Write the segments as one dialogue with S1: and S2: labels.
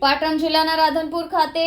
S1: પાટણ જિલ્લાના રાધનપુર ખાતે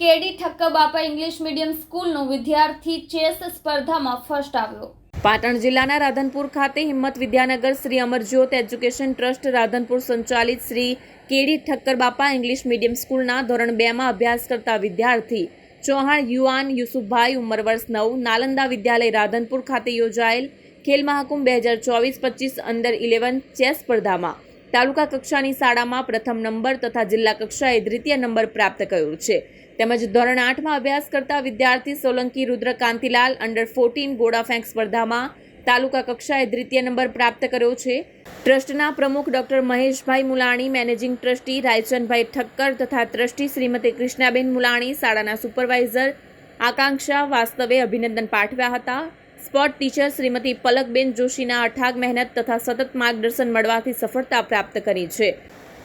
S1: કેડી ઠક્કર બાપા ઇંગ્લિશ મીડિયમ સ્કૂલનો વિદ્યાર્થી ચેસ સ્પર્ધામાં ફર્સ્ટ આવ્યો.
S2: પાટણ જિલ્લાના રાધનપુર ખાતે હિંમત વિદ્યાનગર શ્રી અમરજ્યોત એજ્યુકેશન ટ્રસ્ટ રાધનપુર સંચાલિત શ્રી કેડી ઠક્કર બાપા ઇંગ્લિશ મીડિયમ સ્કૂલના ધોરણ બેમાં અભ્યાસ કરતા વિદ્યાર્થી ચૌહાણ યુવાન યુસુફભાઈ ઉંમર વર્ષ નવ, નાલંદા વિદ્યાલય રાધનપુર ખાતે યોજાયેલ ખેલ મહાકુંભ બે હજાર ચોવીસ પચીસ અંડર ઇલેવન ચેસ સ્પર્ધામાં તાલુકા કક્ષાની શાળામાં પ્રથમ નંબર તથા જિલ્લા કક્ષાએ દ્વિતીય નંબર પ્રાપ્ત કર્યો છે. તેમજ ધોરણ આઠમાં અભ્યાસ કરતા વિદ્યાર્થી સોલંકી રુદ્ર કાંતિલાલ અંડર ફોર્ટીન ગોળા સ્પર્ધામાં તાલુકા કક્ષાએ દ્વિતીય નંબર પ્રાપ્ત કર્યો છે. ટ્રસ્ટના પ્રમુખ doctor Maheshbhai Mulani, managing trustee Raichandbhai Thakkar તથા ટ્રસ્ટી શ્રીમતી કૃષ્ણાબેન મુલાણી, શાળાના સુપરવાઇઝર આકાંક્ષા વાસ્તવે અભિનંદન પાઠવ્યા હતા. સ્પોર્ટ ટીચર શ્રીમતી પલકબેન જોશીના અઠાગ મહેનત તથા સતત માર્ગદર્શન મળવાથી સફળતા પ્રાપ્ત કરી છે.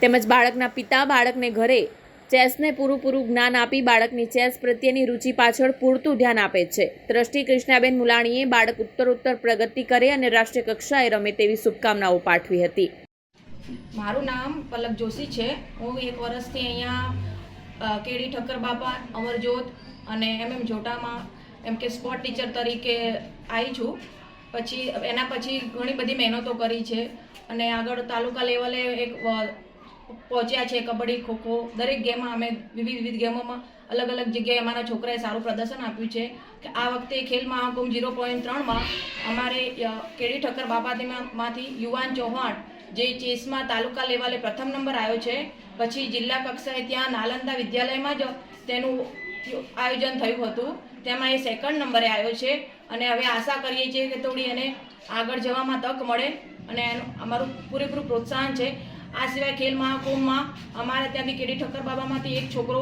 S2: તેમજ બાળકના પિતા બાળકને ઘરે ચેસને પૂરું પૂરું જ્ઞાન આપી બાળકની ચેસ પ્રત્યેની રુચિ પાછળ પૂરતું ધ્યાન આપે છે. ત્રષ્ટી કૃષ્ણાબેન મુલાણીએ બાળક ઉત્તરોત્તર પ્રગતિ કરે અને રાષ્ટ્રીય કક્ષાએ રમે તેવી શુભકામનાઓ પાઠવી હતી.
S3: મારું નામ પલક જોશી છે. હું એક વર્ષથી અહીંયા કેડી ઠક્કર બાપા, અમરજોત અને એમ એમ જોટામાં એમ કે સ્પોર્ટ ટીચર તરીકે આવી છું. પછી એના પછી ઘણી બધી મહેનતો કરી છે. અને આગળ તાલુકા લેવલે એક પહોંચ્યા છે કબડ્ડી ખોખો દરેક ગેમમાં અમે વિવિધ વિવિધ ગેમોમાં અલગ અલગ જગ્યાએ અમારા છોકરાએ સારું પ્રદર્શન આપ્યું છે. કે આ વખતે ખેલ મહાકુંભ ઝીરો પોઈન્ટ ત્રણમાં અમારે કેડી ઠક્કર બાપાતીમાંથી યુવાન ચૌહાણ, જે ચેસમાં તાલુકા લેવલે પ્રથમ નંબર આવ્યો છે. પછી જિલ્લા કક્ષાએ ત્યાં નાલંદા વિદ્યાલયમાં જ તેનું આયોજન થયું હતું, તેમાં એ સેકન્ડ નંબરે આવ્યો છે. અને હવે આશા કરીએ છીએ કે થોડી એને આગળ જવામાં તક મળે અને અમારું પૂરેપૂરું પ્રોત્સાહન છે. આ સિવાય ખેલ મહાકુંભમાં અમારે ત્યાંથી કેડી ઠક્કર બાબામાંથી એક છોકરો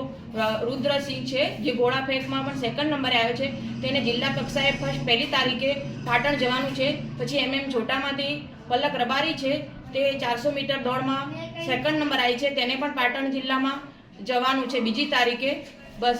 S3: રુદ્રસિંહ છે, જે ઘોડા ફેંકમાં પણ સેકન્ડ નંબરે આવ્યો છે. તેને જિલ્લા કક્ષાએ ફર્સ્ટ પહેલી તારીખે પાટણ જવાનું છે. પછી એમ એમ છોટામાંથી પલક રબારી છે. તે ચારસો મીટર દોડમાં સેકન્ડ નંબર આવી છે. તેને પણ પાટણ જિલ્લામાં જવાનું છે. બીજી તારીખે બસ